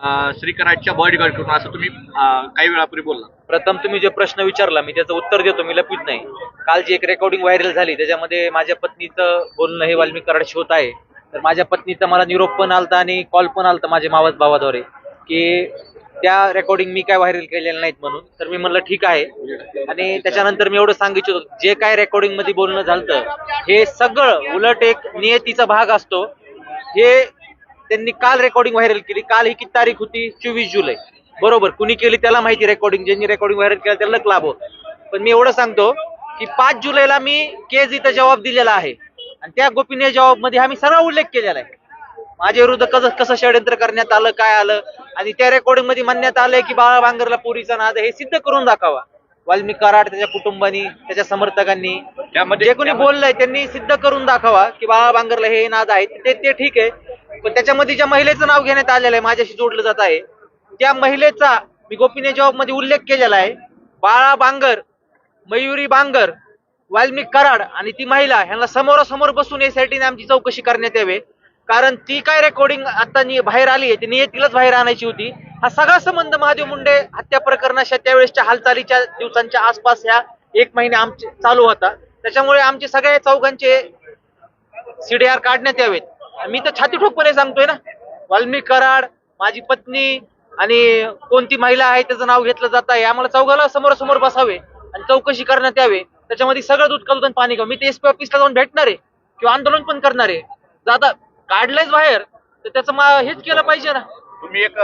अं, श्रीकराटच्या bodyguard करून असं तुम्ही अं, काही वेळापूर्वी बोलला. प्रथम तुम्ही जे प्रश्न विचारला मी त्याचं उत्तर देतो मी लपित नाही. काल जी एक रेकॉर्डिंग व्हायरल झाली त्याच्यामध्ये माझ्या पत्नीचं बोलणं हे वाल्मिक कराड होत आहे. तर माझ्या पत्नीचा मला निरोप पण आलता आणि कॉल पण आलता माझ्या मावस भावाद्वारे की त्या रेकॉर्डिंग मी काय व्हायरल केलेल्या नाहीत म्हणून. तर मी म्हणलं ठीक आहे. आणि त्याच्यानंतर मी एवढं सांगू इच्छितो जे काय रेकॉर्डिंगमध्ये बोलणं झालं हे सगळं उलट एक नियतीचा भाग असतो. हे त्यांनी काल रेकॉर्डिंग व्हायरल केली. काल ही किती तारीख होती? चोवीस जुलै. बरोबर. कुणी केली त्याला माहिती रेकॉर्डिंग ज्यांनी रेकॉर्डिंग व्हायरल केलं त्याला लाभ पण मी एवढं सांगतो की पाच जुलैला मी केज इथं जबाब दिलेला आहे. आणि त्या गोपनीय जबाबमध्ये आम्ही सर्व उल्लेख केलेला आहे. माझ्या विरुद्ध कसं कसं षडयंत्र करण्यात आलं काय आलं? आणि त्या रेकॉर्डिंगमध्ये म्हणण्यात आलंय की बाळा बांगरला पोरीचा नाद आहे, हे सिद्ध करून दाखवा. वाल्मिक कराड त्याच्या कुटुंबानी त्याच्या समर्थकांनी जे कोणी बोललंय त्यांनी सिद्ध करून दाखवा की बाळा बांगरला हे नाद आहे. ते ते ठीक आहे. पण त्याच्यामध्ये ज्या महिलेचं नाव घेण्यात आलेलं आहे माझ्याशी जोडलं जात आहे त्या महिलेचा मी गोपनीय जॉबमध्ये उल्लेख केलेला आहे. बाळा बांगर मयुरी बांगर वाल्मिक कराड आणि ती महिला ह्यांना समोरासमोर बसून यासाठी आमची चौकशी करण्यात यावे. कारण ती काय रेकॉर्डिंग आता बाहेर आली आहे ती नियतीलाच बाहेर आणायची होती. हा सगळा संबंध महादेव मुंडे हत्या प्रकरणाच्या त्यावेळेसच्या हालचालीच्या दिवसांच्या आसपास ह्या एक महिने आमचे चालू होता. त्याच्यामुळे आमचे सगळ्या चौघांचे सीडीआर काढण्यात यावेत. मी तर छाती ठोकपणे सांगतोय ना. वाल्मिक कराड माझी पत्नी आणि कोणती महिला आहे त्याचं नाव घेतलं जात आहे. आम्हाला चौघाला समोरासमोर बसावे आणि चौकशी करण्यात यावे. त्याच्यामध्ये सगळं दूध काढून पाणी घ्या मी ते एसपी ऑफिसला जाऊन भेटणार आहे किंवा आंदोलन पण करणार आहे. जर आता काढलंयच बाहेर तर त्याचं मा- हेच केलं पाहिजे ना. तुम्ही एक